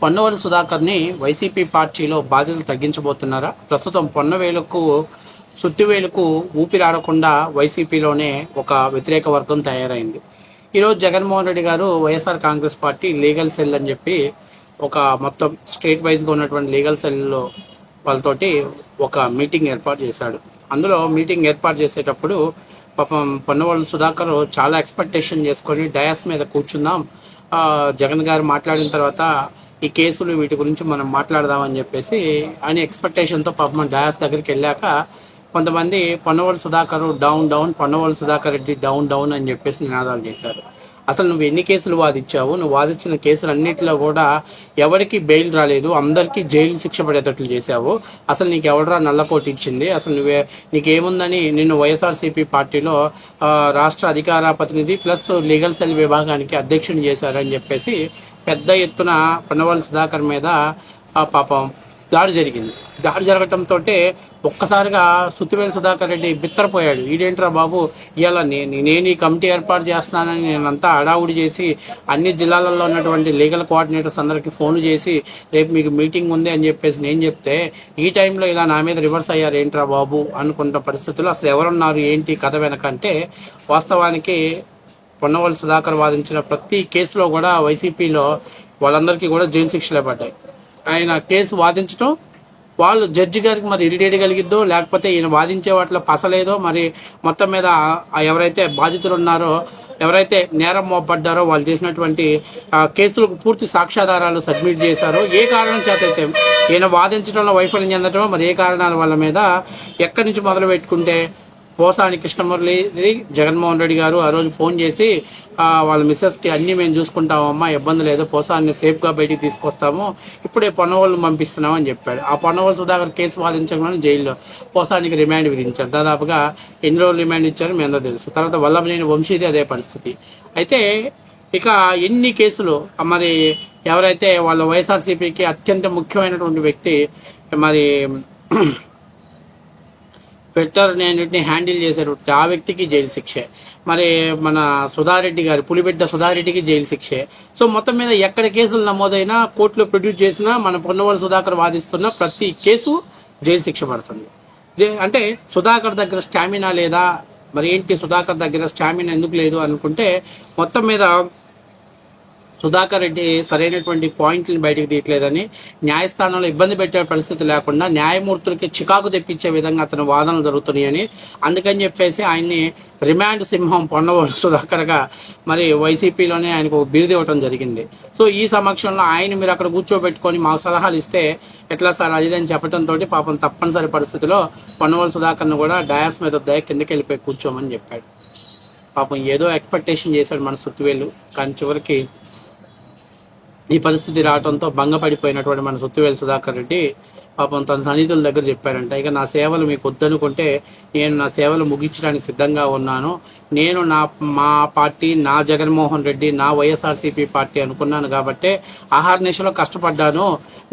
పొన్నవలి సుధాకర్ని YCP పార్టీలో బాధ్యతలు తగ్గించబోతున్నారా? ప్రస్తుతం పొన్నవేలుకు సుత్తివేలుకు ఊపిరాడకుండా వైసీపీలోనే ఒక వ్యతిరేక వర్గం తయారైంది. ఈరోజు జగన్మోహన్ రెడ్డి గారు YSR Congress party legal cell అని చెప్పి ఒక మొత్తం స్టేట్ వైజ్గా ఉన్నటువంటి లీగల్ సెల్లో వాళ్ళతోటి ఒక మీటింగ్ ఏర్పాటు చేశాడు. అందులో మీటింగ్ ఏర్పాటు చేసేటప్పుడు పాపం పొన్నవాళ్ళు సుధాకర్ చాలా ఎక్స్పెక్టేషన్ చేసుకొని డయాస్ మీద కూర్చుందాం. జగన్ గారు మాట్లాడిన తర్వాత ఈ కేసులు వీటి గురించి మనం మాట్లాడదామని చెప్పేసి అని ఎక్స్పెక్టేషన్తో పాపం డయాస్ దగ్గరికి వెళ్ళాక కొంతమంది Ponnavolu Sudhakar down down Ponnavolu Sudhakar Reddy down down అని చెప్పేసి నినాదాలు చేశారు. అసలు నువ్వు ఎన్ని కేసులు వాదించావు నువ్వు వాదించిన కేసులు అన్నింటిలో కూడా ఎవరికి బెయిల్ రాలేదు? అందరికీ జైలు శిక్ష పడేటట్లు చేశావు. అసలు నీకు ఎవడరా నల్లకోటి ఇచ్చింది? అసలు నువ్వే నీకేముందని నిన్ను వైఎస్ఆర్సీపీ పార్టీలో రాష్ట్ర అధికార ప్రతినిధి ప్లస్ లీగల్ సెల్ విభాగానికి అధ్యక్షుని చేశారని చెప్పేసి పెద్ద ఎత్తున పొన్నవాళ్ళ సుధాకర్ మీద ఆ పాపం దాడి జరిగింది. దాడి జరగటంతో ఒక్కసారిగా సుత్తివేలు సుధాకర్ రెడ్డి బిత్తరపోయాడు. ఈడేంట్రా బాబు ఇలా నేను నేను ఈ కమిటీ ఏర్పాటు చేస్తున్నానని నేనంతా అడావుడి చేసి అన్ని జిల్లాలలో ఉన్నటువంటి లీగల్ కోఆర్డినేటర్స్ అందరికీ ఫోన్ చేసి రేపు మీకు మీటింగ్ ఉంది అని చెప్పేసి నేను చెప్తే ఈ టైంలో ఇలా నా మీద రివర్స్ అయ్యారు ఏంట్రా బాబు అనుకున్న పరిస్థితుల్లో అసలు ఎవరున్నారు ఏంటి కథ వెనకంటే వాస్తవానికి పొన్నవల్లి సుధాకర్ వాదించిన ప్రతి కేసులో కూడా వైసీపీలో వాళ్ళందరికీ కూడా జైలు శిక్షలే పడ్డాయి. ఆయన కేసు వాదించడం వాళ్ళు జడ్జి గారికి మరి ఇరిటేట్ కలిగిద్దో లేకపోతే ఈయన వాదించే వాటిలో పసలేదో మరి మొత్తం మీద ఎవరైతే బాధితులు ఉన్నారో ఎవరైతే నేరం మోపడ్డారో వాళ్ళు చేసినటువంటి కేసులకు పూర్తి సాక్ష్యాధారాలు సబ్మిట్ చేశారో. ఏ కారణం చేత ఈయన వాదించడంలో వైఫల్యం చెందటమో మరి ఏ కారణాల వాళ్ళ మీద ఎక్కడి నుంచి మొదలు పెట్టుకుంటే పోసాని కృష్ణమురళి జగన్మోహన్ రెడ్డి గారు ఆ రోజు ఫోన్ చేసి వాళ్ళ మిస్సెస్కి అన్నీ మేము చూసుకుంటామమ్మా ఇబ్బంది లేదు పోసాన్ని సేఫ్గా బయటికి తీసుకొస్తాము ఇప్పుడే పొన్నవాళ్ళు పంపిస్తున్నామని చెప్పాడు. ఆ పొన్నవాళ్ళు సుధాకర్ కేసు వాదించకుండా జైల్లో పోసానికి రిమాండ్ విధించారు. దాదాపుగా ఎన్ని రోజులు రిమాండ్ ఇచ్చారో మీ అందరూ తెలుసు. తర్వాత వల్లభనేని వంశీది అదే పరిస్థితి. అయితే ఇక ఎన్ని కేసులు మరి ఎవరైతే వాళ్ళ వైఎస్ఆర్సీపీకి అత్యంత ముఖ్యమైనటువంటి వ్యక్తి మరి ట్విట్టర్ నేటిని హ్యాండిల్ చేశారు. ఆ వ్యక్తికి జైలు శిక్షే. మరి మన సుధారెడ్డి గారి పులిబిడ్డ సుధారెడ్డికి జైలు శిక్షే. సో మొత్తం మీద ఎక్కడ కేసులు నమోదైనా కోర్టులో ప్రొడ్యూస్ చేసినా మన పొన్నవాళ్ళు సుధాకర్ వాదిస్తున్న ప్రతి కేసు జైలు శిక్ష పడుతుంది. జై- అంటే సుధాకర్ దగ్గర స్టామినా లేదా మరి ఏంటి సుధాకర్ దగ్గర స్టామినా ఎందుకు లేదు అనుకుంటే మొత్తం మీద సుధాకర్ రెడ్డి సరైనటువంటి పాయింట్లను బయటకు తీయట్లేదని న్యాయస్థానంలో ఇబ్బంది పెట్టే పరిస్థితి లేకుండా న్యాయమూర్తులకి చికాకు తెప్పించే విధంగా అతని వాదనలు జరుగుతున్నాయని. అందుకని చెప్పేసి ఆయన్ని రిమాండ్ సింహం పొన్నవాడు సుధాకర్గా మరి వైసీపీలోనే ఆయనకు బిరుది ఇవ్వడం జరిగింది. సో ఈ సమక్షంలో ఆయన మీరు అక్కడ కూర్చోబెట్టుకొని మాకు సలహాలు ఇస్తే ఎట్లా సార్ అదిదని చెప్పడంతో పాపం తప్పనిసరి పరిస్థితిలో పొన్నవాళ్ళు సుధాకర్ను కూడా డయాస్ మీద దయ కిందకి వెళ్ళిపోయి కూర్చోమని చెప్పాడు. పాపం ఏదో ఎక్స్పెక్టేషన్ చేశాడు మన సుత్తివేలు కానీ చివరికి ఈ పరిస్థితి రావడంతో భంగపడిపోయినటువంటి మన సుత్తివేలు సుధాకర్ రెడ్డి పాపం తన సన్నిధుల దగ్గర చెప్పారంట. ఇక నా సేవలు మీకు వద్దనుకుంటే నేను నా సేవలు ముగించడానికి సిద్ధంగా ఉన్నాను. నేను నా మా పార్టీ నా జగన్మోహన్ రెడ్డి నా వైఎస్ఆర్సీపీ పార్టీ అనుకున్నాను కాబట్టి ఆహార నిశలో కష్టపడ్డాను.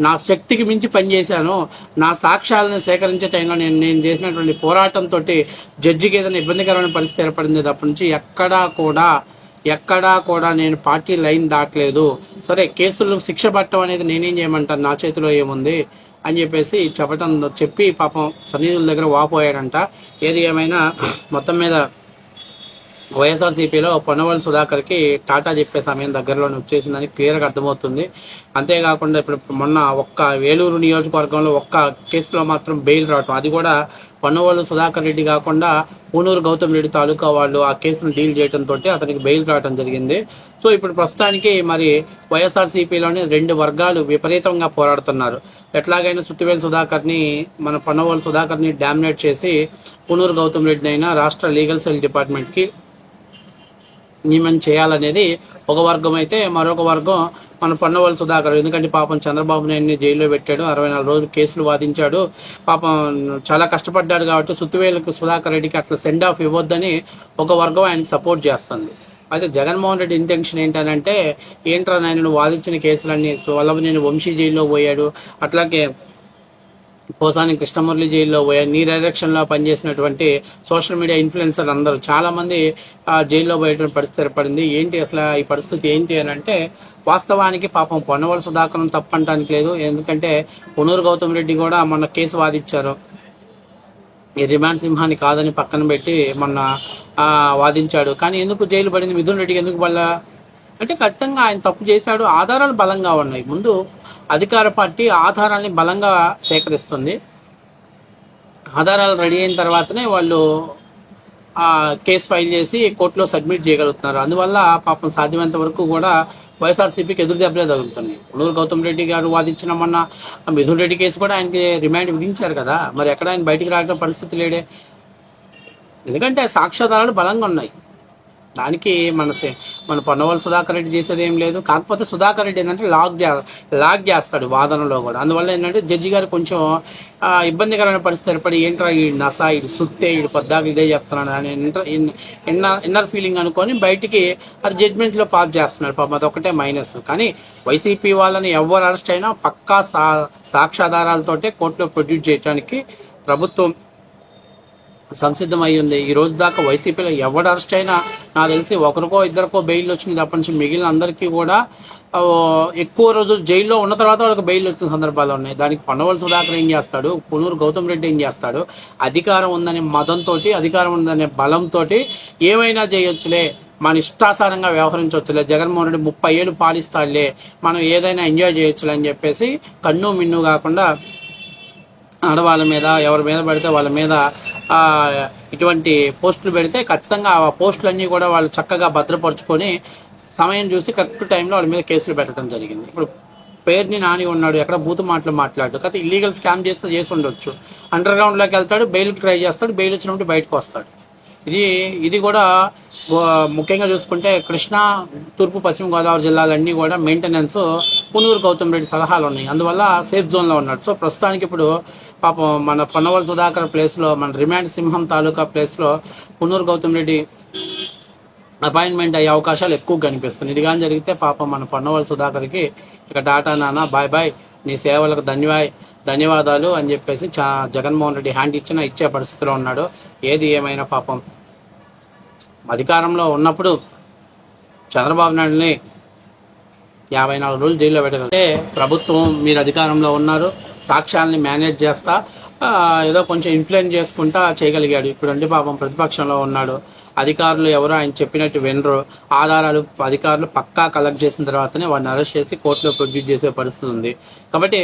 నా శక్తికి మించి పనిచేశాను. నా సాక్ష్యాలను సేకరించే టైంలో నేను నేను చేసినటువంటి పోరాటంతో జడ్జికి ఏదైనా ఇబ్బందికరమైన పరిస్థితి ఏర్పడింది అప్పటి నుంచి ఎక్కడా కూడా ఎక్కడా కూడా నేను పార్టీ లైన్ దాటలేదు. సరే కేసులు శిక్ష పట్టడం అనేది నేనేం చేయమంటాను? నా చేతిలో ఏముంది? అని చెప్పేసి చెప్పటం చెప్పి పాపం సన్నిధుల దగ్గర వాపోయాడంట. ఏది ఏమైనా మొత్తం మీద వైఎస్ఆర్సీపీలో పొన్నవల్లి సుధాకర్కి టాటా చెప్పే సమయం దగ్గరలోనే వచ్చేసిందని క్లియర్గా అర్థమవుతుంది. అంతేకాకుండా ఇప్పుడు మొన్న ఒక్క వేలూరు నియోజకవర్గంలో ఒక్క కేసులో మాత్రం బెయిల్ రావటం. అది కూడా పొన్నవల్లు సుధాకర్ రెడ్డి కాకుండా పూనూరు గౌతమ్ రెడ్డి తాలూకా వాళ్ళు ఆ కేసును డీల్ చేయడంతో అతనికి బెయిల్ రావడం జరిగింది. సో ఇప్పుడు ప్రస్తుతానికి మరి వైఎస్ఆర్సీపీలోని రెండు వర్గాలు విపరీతంగా పోరాడుతున్నారు. ఎట్లాగైనా సుత్తివేలు సుధాకర్ని మన పొన్నవల్లి సుధాకర్ని డామినేట్ చేసి పూనూరు గౌతమ్ రెడ్డినైనా అయినా రాష్ట్ర లీగల్ సెల్ డిపార్ట్మెంట్కి నియమనం చేయాలనేది ఒక వర్గం అయితే మరొక వర్గం మన పొన్నవల్లి సుధాకర్. ఎందుకంటే పాపం చంద్రబాబు నాయుడిని జైల్లో పెట్టాడు అరవై నాలుగు రోజులు కేసులు వాదించాడు. పాపం చాలా కష్టపడ్డాడు కాబట్టి సుత్తువేలకు సుధాకర్ రెడ్డికి అట్లా సెండ్ ఆఫ్ ఇవ్వద్దని ఒక వర్గం ఆయనకు సపోర్ట్ చేస్తుంది. అయితే జగన్మోహన్ రెడ్డి ఇంటెన్షన్ ఏంటంటే ఏంట్రా నాయన వాదించిన కేసులన్నీ వల్లభనేని వంశీ జైల్లో పోయాడు అట్లాగే పోసాని కృష్ణమురళి జైల్లో పోయారు నీ డైరెక్షన్లో పనిచేసినటువంటి సోషల్ మీడియా ఇన్ఫ్లుయెన్సర్ అందరూ చాలామంది జైల్లో పోయేటువంటి పరిస్థితి ఏర్పడింది. ఏంటి అసలు ఈ పరిస్థితి ఏంటి అని అంటే వాస్తవానికి పాపం పొన్నవల సుధాకరం తప్పంటానికి లేదు. ఎందుకంటే పునూరు గౌతమ్ రెడ్డి కూడా మొన్న కేసు వాదించారు. ఈ రిమాండ్ సింహాన్ని కాదని పక్కన పెట్టి మొన్న వాదించాడు. కానీ ఎందుకు జైలు పడింది? మిథున్ రెడ్డికి ఎందుకు పడలా? అంటే ఖచ్చితంగా ఆయన తప్పు చేశాడు. ఆధారాలు బలంగా ఉన్నాయి. ముందు అధికార పార్టీ ఆధారాల్ని బలంగా సేకరిస్తుంది. ఆధారాలు రెడీ అయిన తర్వాతనే వాళ్ళు ఆ కేసు ఫైల్ చేసి కోర్టులో సబ్మిట్ చేయగలుగుతున్నారు. అందువల్ల పాపం సాధ్యమైనంత వరకు కూడా వైఎస్ఆర్సీపీకి ఎదురు దెబ్బలే తగులుతున్నాయి. ఉడూరు గౌతమ్ రెడ్డి గారు వాదించిన మొన్న మిథున్ రెడ్డి కేసు కూడా ఆయనకి రిమాండ్ విధించారు కదా. మరి ఎక్కడ ఆయన బయటికి రావడం పరిస్థితి లేడే. ఎందుకంటే సాక్ష్యాధారాలు బలంగా ఉన్నాయి. దానికి మన సే- మన పొన్నవల్ సుధాకర్ రెడ్డి చేసేది ఏం లేదు. కాకపోతే సుధాకర్ రెడ్డి ఏంటంటే లాక్ లాక్ చేస్తాడు వాదనలో కూడా. అందువల్ల ఏంటంటే జడ్జి గారు కొంచెం ఇబ్బందికరమైన పరిస్థితి ఏర్పడి ఏంట్రా ఈ నస ఈ సుత్తే ఈ పొద్దాకు ఇదే చెప్తున్నాడు అని ఇంటర్ ఇన్నర్ ఇన్నర్ ఫీలింగ్ అనుకొని బయటికి అది జడ్జ్మెంట్లో పాస్ చేస్తున్నాడు పాపం. అదొకటే మైనస్. కానీ వైసీపీ వాళ్ళని ఎవరు అరెస్ట్ అయినా పక్కా సా సాక్ష్యాధారాలతోటే కోర్టులో ప్రొడ్యూస్ చేయడానికి ప్రభుత్వం సంసిద్ధమై ఉంది ఈ రోజు దాకా వైసీపీలో ఎవడు అరెస్ట్ అయినా నాకు తెలిసి ఒకరికో ఇద్దరికో బెయిల్ వచ్చింది. అప్పటి నుంచి మిగిలిన అందరికీ కూడా ఎక్కువ రోజులు జైల్లో ఉన్న తర్వాత వాళ్ళకి బెయిల్ వచ్చిన సందర్భాలు ఉన్నాయి. దానికి పన్నవల్ సుధాకర్ ఏం చేస్తాడు? పునూరు గౌతమ్ రెడ్డి ఏం చేస్తాడు? అధికారం ఉందనే మతంతో అధికారం ఉందనే బలంతో ఏమైనా చేయొచ్చులే. మన ఇష్టాసారంగా వ్యవహరించవచ్చులే జగన్మోహన్ రెడ్డి ముప్పై ఏళ్ళు పాలిస్తాడులే. మనం ఏదైనా ఎంజాయ్ చేయొచ్చులే అని చెప్పేసి కన్ను మిన్ను కాకుండా ఆడవాళ్ళ మీద ఎవరి మీద పడితే వాళ్ళ మీద ఇటువంటి పోస్టులు పెడితే ఖచ్చితంగా ఆ పోస్టులన్నీ కూడా వాళ్ళు చక్కగా భద్రపరుచుకొని సమయం చూసి కరెక్ట్ టైంలో వాళ్ళ మీద కేసులు పెట్టడం జరిగింది. ఇప్పుడు పేరుని నాని ఉన్నాడు ఎక్కడ బూతు మాటలు మాట్లాడు కాకపోతే ఇల్లీగల్ స్కామ్ చేస్తే చేసి ఉండొచ్చు. అండర్ గ్రౌండ్లోకి వెళ్తాడు బెయిల్కి ట్రై చేస్తాడు బెయిల్ వచ్చినప్పుడు బయటకు వస్తాడు. ఇది ఇది కూడా ముఖ్యంగా చూసుకుంటే కృష్ణా తూర్పు పశ్చిమ గోదావరి జిల్లాలన్నీ కూడా మెయింటెనెన్స్ పునూరు గౌతమ్ రెడ్డి సలహాలు ఉన్నాయి. అందువల్ల సేఫ్ జోన్లో ఉన్నాడు. సో ప్రస్తుతానికి ఇప్పుడు పాపం మన పొన్నవల్ సుధాకర్ ప్లేస్లో మన రిమాండ్ సింహం తాలూకా ప్లేస్లో పునూరు గౌతమ్ రెడ్డి అపాయింట్మెంట్ అయ్యే అవకాశాలు ఎక్కువ కనిపిస్తుంది ఇది కానీ జరిగితే పాపం మన పొన్నవల్ సుధాకర్కి ఇక డాటా నాన్న బాయ్ బాయ్ నీ సేవలకు ధన్యవాయ్. ధన్యవాదాలు అని చెప్పేసి చా జగన్మోహన్ రెడ్డి హ్యాండ్ ఇచ్చిన ఇచ్చే పరిస్థితిలో ఉన్నాడు. ఏది ఏమైనా పాపం అధికారంలో ఉన్నప్పుడు చంద్రబాబు నాయుడుని యాభై నాలుగు రోజులు జైల్లో పెట్టాలంటే ప్రభుత్వం మీరు అధికారంలో ఉన్నారు సాక్ష్యాలని మేనేజ్ చేస్తా ఏదో కొంచెం ఇన్ఫ్లుయెన్స్ చేసుకుంటా చేయగలిగాడు. ఇప్పుడు అంటే పాపం ప్రతిపక్షంలో ఉన్నాడు. అధికారులు ఎవరో ఆయన చెప్పినట్టు వినరు. ఆధారాలు అధికారులు పక్కా కలెక్ట్ చేసిన తర్వాతనే వాడిని అరెస్ట్ చేసి కోర్టులో ప్రొడ్యూస్ చేసే పరిస్థితి ఉంది. కాబట్టి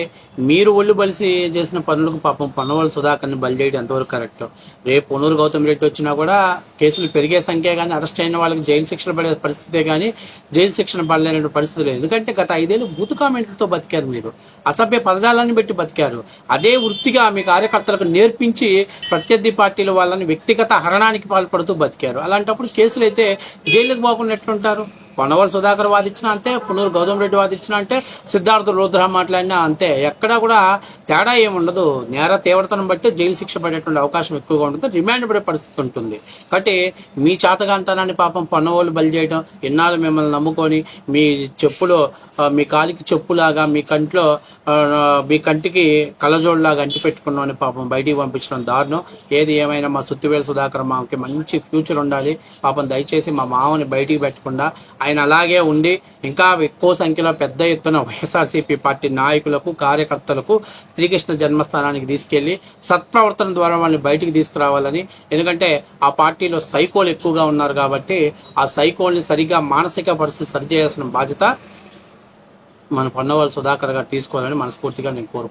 మీరు ఒళ్ళు బలిసి చేసిన పనులకు పాపం పనువల సుధాకర్ని బలి చేయడం ఎంతవరకు కరెక్ట్ రేపు పొన్నూరు గౌతమ్ రెడ్డి వచ్చినా కూడా కేసులు పెరిగే సంఖ్య కానీ అరెస్ట్ అయిన వాళ్ళకి జైలు శిక్షణ పడే పరిస్థితే కానీ జైలు శిక్షణ పడలేని పరిస్థితి లేదు. ఎందుకంటే గత ఐదేళ్ళు బూత్ కామెంట్లతో బతికారు మీరు. అసభ్య పదజాలాన్ని పెట్టి బతికారు. అదే వృత్తిగా మీ కార్యకర్తలకు నేర్పించి ప్రత్యర్థి పార్టీల వాళ్ళని వ్యక్తిగత హరణానికి పాల్పడుతూ బతికారు. అలాంటప్పుడు కేసులు అయితే జైలుకు పోకుండా ఎట్లుంటారు? పొన్నవల్ సుధాకర్ వాదించిన అంతే పునూరు గౌతమ్ రెడ్డి వాదించిన అంటే సిద్ధార్థ రుద్ర మాట్లాడినా అంతే. ఎక్కడా కూడా తేడా ఏముండదు. నేర తీవ్రతను బట్టి జైలు శిక్ష పడేటువంటి అవకాశం ఎక్కువగా ఉంటుంది. రిమాండ్ పడే పరిస్థితి ఉంటుంది. కాబట్టి మీ చేతగాంతనాన్ని పాపం పొన్నవాళ్ళు బలి చేయడం ఇన్నాళ్ళు మిమ్మల్ని నమ్ముకొని మీ చెప్పులో మీ కాలికి చెప్పులాగా మీ కంట్లో మీ కంటికి కళ్ళజోడులాగా అంటిపెట్టుకున్నామని పాపం బయటికి పంపించడం దారుణం. ఏది ఏమైనా మా సుత్తివేలు సుధాకర్ మాకి మంచి ఫ్యూచర్ ఉండాలి. పాపం దయచేసి మా మామని బయటికి పెట్టకుండా ఆయన అలాగే ఉండి ఇంకా ఎక్కువ సంఖ్యలో పెద్ద ఎత్తున వైఎస్ఆర్సీపీ పార్టీ నాయకులకు కార్యకర్తలకు శ్రీకృష్ణ జన్మస్థానానికి తీసుకెళ్ళి సత్ప్రవర్తన ద్వారా వాళ్ళని బయటికి తీసుకురావాలని. ఎందుకంటే ఆ పార్టీలో సైకోలు ఎక్కువగా ఉన్నారు కాబట్టి ఆ సైకోల్ని సరిగా మానసిక పరిస్థితి సరిచేయాల్సిన బాధ్యత మన పొన్నవాళ్ళు సుధాకర్ గారు తీసుకోవాలని మనస్ఫూర్తిగా నేను కోరుకుంటున్నాను.